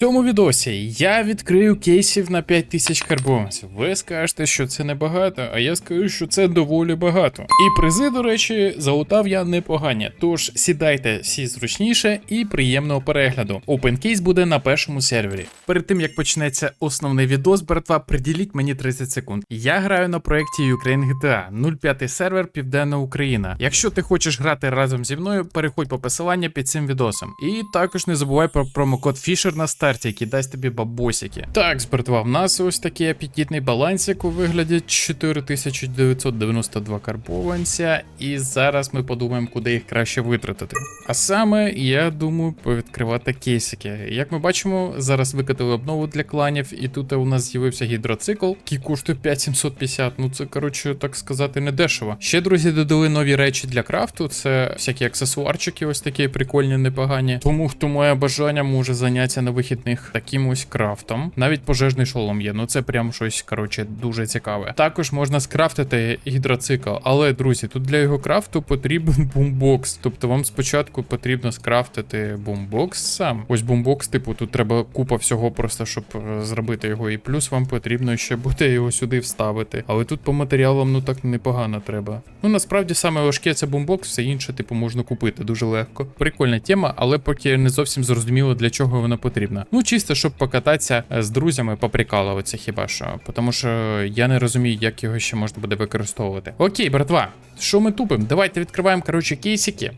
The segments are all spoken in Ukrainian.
Цьому відосі я відкрию кейсів на 5000 карбованців. Ви скажете, що це небагато, а я скажу, що це доволі багато. І призи, до речі, залутав я непогані. Тож сідайте всі зручніше і приємного перегляду. OpenCase буде на першому сервері. Перед тим як почнеться основний відос, братва, приділіть мені 30 секунд. Я граю на проєкті Ukraine GTA 05 сервер Південна Україна. Якщо ти хочеш грати разом зі мною, переходь по посиланню під цим відосом. І також не забувай про промокод Fisher на старті, який дасть тобі бабосики. Так, братва, в нас ось такий апетитний балансик у вигляді 4992 карбованця. І зараз ми подумаємо, куди їх краще витратити. А саме, я думаю, повідкривати кейсики. Як ми бачимо, зараз викатили обнову для кланів, і тут у нас з'явився гідроцикл, який коштує 5750. Ну це коротше, так сказати, не дешево. Ще друзі додали нові речі для крафту. Це всякі аксесуарчики, ось такі прикольні, непогані. Тому хто має бажання, може зайнятися на вихідних таким ось крафтом. Навіть пожежний шолом є. Ну це прям щось коротше дуже цікаве. Також можна скрафтити гідроцикл, але друзі, тут для його крафту потрібен бумбокс. Тобто вам спочатку потрібно скрафтити бумбокс сам. Ось бумбокс, типу, тут треба купа всього просто, щоб е, зробити його. І плюс вам потрібно ще буде його сюди вставити. Але тут по матеріалам ну так непогано треба. Ну насправді саме важке це бумбокс, все інше, типу, можна купити дуже легко. Прикольна тема, але поки не зовсім зрозуміло для чого вона потрібна. Ну чисто, щоб покататися е, з друзями, поприкалуватися хіба що. Тому що я не розумію, як його ще можна буде використовувати. Окей, братва, що ми тупимо? Давайте відкриваємо, коротше, кейсики.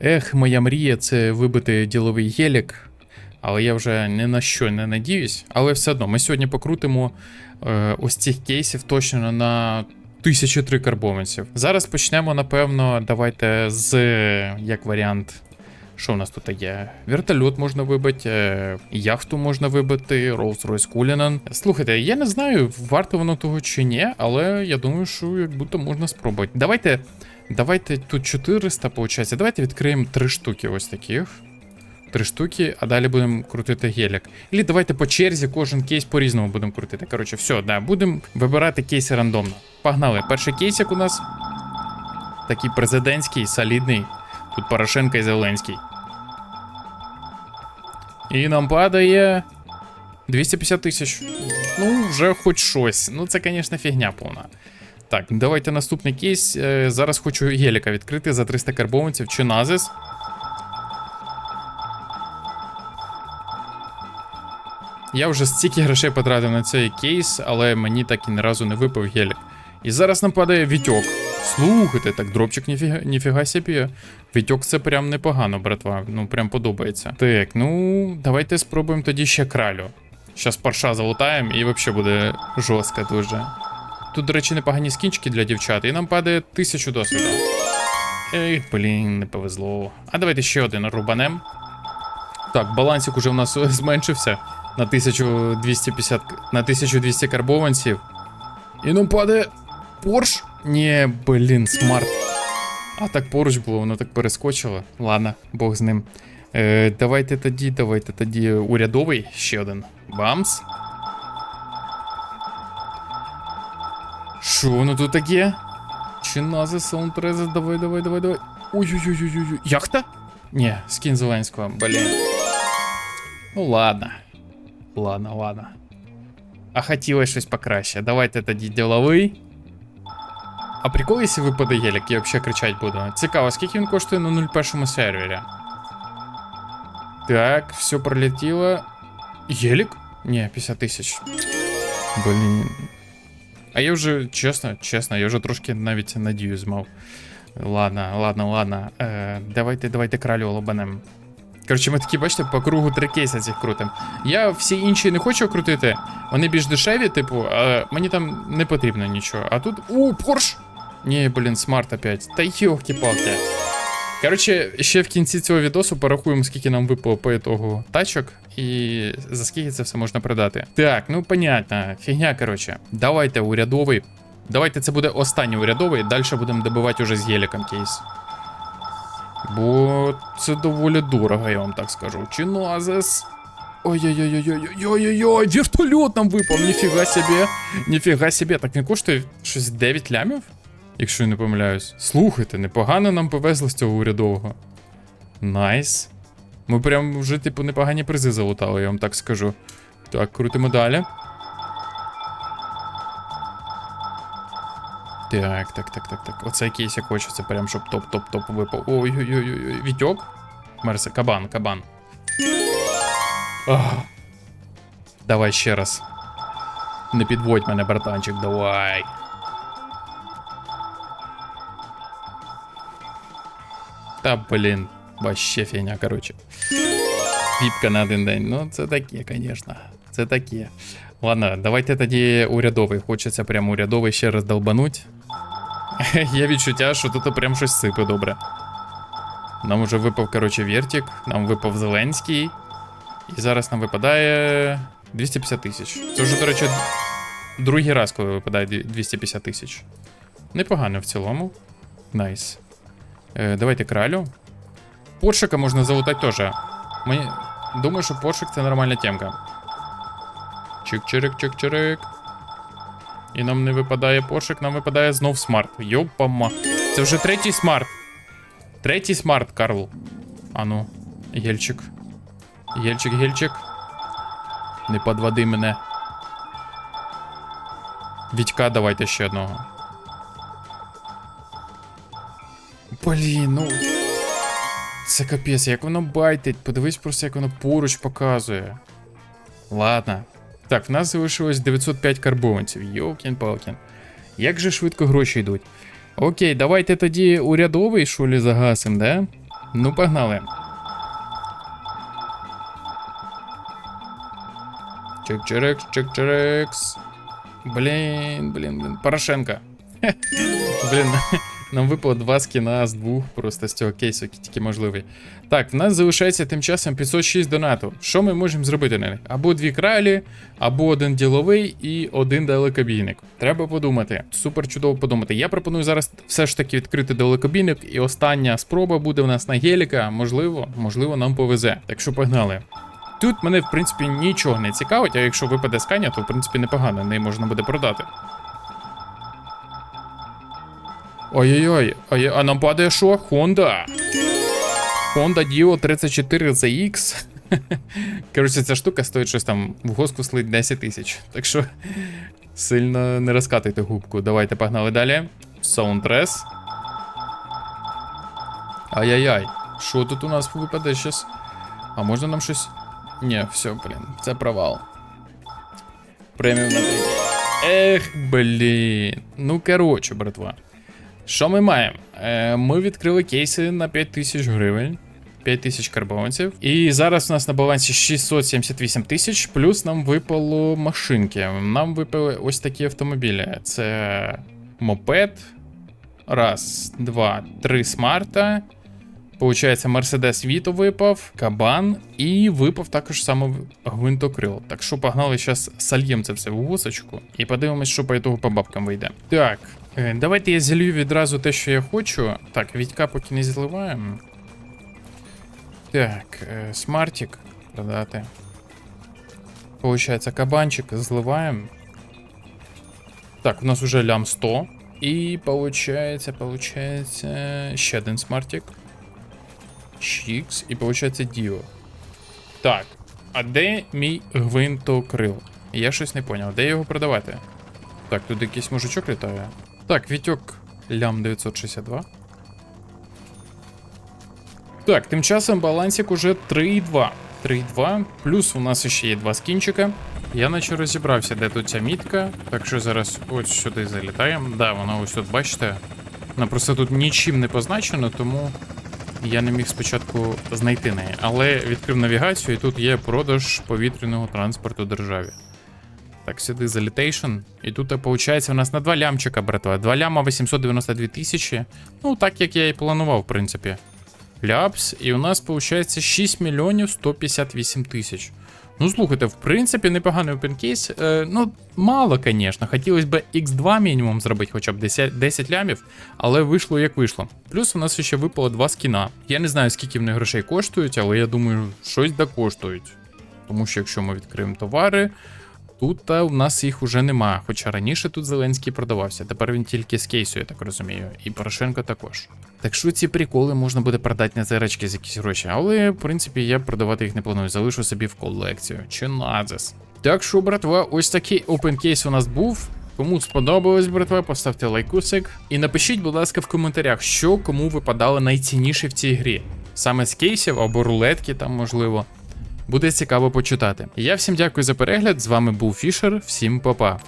Ех, моя мрія це вибити діловий гелік. Але я вже ні на що не надіюсь. Але все одно, ми сьогодні покрутимо е, ось цих кейсів точно на. 1003 карбованців. Зараз почнемо, напевно, давайте з як варіант. Що в нас тут є? Вертольот можна вибити, е, яхту можна вибити, Rolls-Royce Cullinan. Слухайте, я не знаю, варто воно того чи ні, але я думаю, що як будто можна спробувати. Давайте. Давайте тут 400, виходить. Давайте відкриємо три штуки ось таких. Три штуки, а далі будемо крутити гелік. Ілі давайте по черзі кожен кейс по-різному будемо крутити. Коротше, все, да, будемо вибирати кейси рандомно. Погнали. Перший кейсик у нас такий президентський, солідний. Тут Порошенко і Зеленський. І нам падає 250 тисяч. Ну, вже хоч щось. Ну, це, звісно, фігня повна. Так, давайте наступний кейс. Е, Зараз хочу геліка відкрити за 300 карбованців чи назис. Я вже стільки грошей потратив на цей кейс, але мені так і ні разу не випав гелік. І зараз нам падає Вітьок. Слухайте, так дропчик ніфіга, ніфіга собі. Вітьок це прям непогано, братва. Ну прям подобається. Так, ну давайте спробуємо тоді ще кралю. Щас парша залутаємо і взагалі буде жорстко дуже. Тут, до речі, непогані скінчики для дівчат, і нам падає тисячу досвіду. Ех, блін, не повезло. А давайте ще один рубанем. Так, балансик уже в нас зменшився на 1250 на 1200 карбованців. І нам падає Порш? Ні, блін, смарт. А так поруч було, воно так перескочило. Ладно, Бог з ним. Е, давайте тоді, давайте тоді урядовий ще один. Бамс. Що воно тут таке? Чи нази Саундтреза? Давай, давай, давай, давай. Ой-ой-ой-ой-ой. Яхта? Ні, скін Зеленського, блін. Ну ладно. Ладно, ладно. А хотілося щось покраще. Давайте тоді діловий. А прикол, якщо випаде гелік, я взагалі кричать буду. Цікаво, скільки він коштує на 01 сервері? Так, все пролетіло. Гелік? Ні, 50 тисяч. Блін. А я вже, чесно, чесно, я вже трошки навіть надію змав. Ладно, ладно, ладно. Е, давайте, давайте кралю лобанем. Коротше, ми такі, бачите, по кругу три кейси цих крутим. Я всі інші не хочу крутити, вони більш дешеві, типу, а мені там не потрібно нічого. А тут. У, Порш! Ні, блін, смарт опять. Та йохки-палки. Коротше, ще в кінці цього відосу порахуємо, скільки нам випало по ітогу тачок, і за скільки це все можна продати. Так, ну понятно, фігня, коротше. Давайте урядовий. Давайте це буде останній урядовий, далі будемо добивати уже з геліком кейс. Бо це доволі дорого, я вам так скажу. Чинозес. Ой-ой-ой-ой-ой-ой-ой, вертольот нам випав, ніфіга собі. Ніфіга собі. Так він коштує щось 9 лямів, якщо я не помиляюсь. Слухайте, непогано нам повезло з цього урядового. Найс. Ми прям вже, типу, непогані призи залутали, я вам так скажу. Так, крутимо далі. Так, так, так, так, так. Оцей кейсик хочеться, прям щоб топ-топ-топ випав. Ой-ой-ой, Вітьок. Мерсе, кабан, кабан. Ах. Давай ще раз. Не підводь мене, братанчик, давай. Та блін, вообще фігня, короче. Віпка на один день. Ну, це таке, звісно. Це таке. Ладно, давайте тоді урядовий. Хочеться прям урядовий ще раз долбануть. Є відчуття, що тут прям щось сипе добре. Нам уже випав, короче, вертик, нам випав Зеленський. І зараз нам випадає 250 тисяч. Це вже, до речі, другий раз, коли випадає 250 тисяч. Непогано в цілому. Найс. Е, давайте кралю. Поршика можна залутати теж. Мені... Думаю, що поршик це нормальна темка. Чик-чирик, чик-чирик. І нам не випадає поршик, нам випадає знов смарт. Йопама. Це вже третій смарт. Третій смарт, Карл. Ану, гельчик. Гельчик, гельчик. Не подводи мене. Вітька, давайте ще одного. Блін, ну. Це капець, як воно байтить. Подивись просто, як воно поруч показує. Ладно. Так, в нас залишилось 905 карбованців. Йокін-палкін. Як же швидко гроші йдуть. Окей, давайте тоді урядовий шулі загасим, да? Ну, погнали. Чик-чирикс, чик-чирикс. Блін, блін, блін. Порошенко. Блін, нам випало два скіна з двох, просто з цього кейсу, який тільки можливий. Так, в нас залишається тим часом 506 донату. Що ми можемо зробити на них? Або дві кралі, або один діловий і один далекобійник. Треба подумати. Супер чудово подумати. Я пропоную зараз все ж таки відкрити далекобійник, і остання спроба буде в нас на геліка. Можливо, можливо, нам повезе. Так що погнали. Тут мене, в принципі, нічого не цікавить, а якщо випаде сканя, то в принципі непогано, неї можна буде продати. Ой-ой-ой, ой, а нам падає що? Honda. Honda Dio 34 ZX. Коротше, ця штука стоїть щось там в госку слить 10 тисяч. Так що сильно не розкатуйте губку. Давайте погнали далі. Soundress. Ай-яй-яй. Що тут у нас випаде щас? А можна нам щось. Ні, все, блін, це провал. Преміум на третій. Ех, блін. Ну, коротше, братва. Що ми маємо? Е, ми відкрили кейси на 5000 гривень. 5000 карбованців. І зараз у нас на балансі 678 тисяч, плюс нам випало машинки. Нам випали ось такі автомобілі. Це мопед. Раз, два, три смарта. Получається, Мерседес Віто випав, кабан, і випав також саме гвинтокрил. Так що погнали зараз сольєм це все в гусочку і подивимось, що по ітогу по бабкам вийде. Так, давайте я зілью відразу те, що я хочу. Так, Вітька поки не зливаємо. Так, е, смартик продати. Получається, кабанчик зливаємо. Так, у нас уже лям 100. І получається, получається, ще один смартик. Чікс, і получається Діо. Так, а де мій гвинтокрил? Я щось не поняв, де його продавати? Так, тут якийсь мужичок літає. Так, Вітьок лям 962. Так, тим часом балансик уже 3,2. 3,2. Плюс у нас ще є два скінчика. Я наче розібрався, де тут ця мітка. Так що зараз ось сюди залітаємо. Да, вона ось тут, бачите. Вона просто тут нічим не позначено, тому я не міг спочатку знайти неї. Але відкрив навігацію, і тут є продаж повітряного транспорту державі. Так, сюди залітейшн. І тут, виходить, у нас на 2 лямчика, братва. 2 ляма 892 тисячі. Ну, так як я і планував, в принципі. Ляпс, і у нас виходить 6 мільйонів 158 тисяч. Ну, слухайте, в принципі, непоганий опенкейс. Е, ну, мало, звісно. Хотілося б X2 мінімум зробити, хоча б 10, 10 лямів, але вийшло як вийшло. Плюс у нас ще випало два скіна. Я не знаю, скільки вони грошей коштують, але я думаю, щось да коштують. Тому що якщо ми відкриємо товари, Тут та у нас їх уже нема. Хоча раніше тут Зеленський продавався. Тепер він тільки з кейсу, я так розумію. І Порошенко також. Так що ці приколи можна буде продати на заречки за якісь гроші. Але, в принципі, я продавати їх не планую, залишу собі в колекцію. Чи назис. Так що, братва, ось такий опенкейс у нас був. Кому сподобалось, братва, поставте лайкусик. І напишіть, будь ласка, в коментарях, що кому випадало найцінніше в цій грі. Саме з кейсів або рулетки, там можливо. Буде цікаво почитати. Я всім дякую за перегляд. З вами був Фішер. Всім па-па.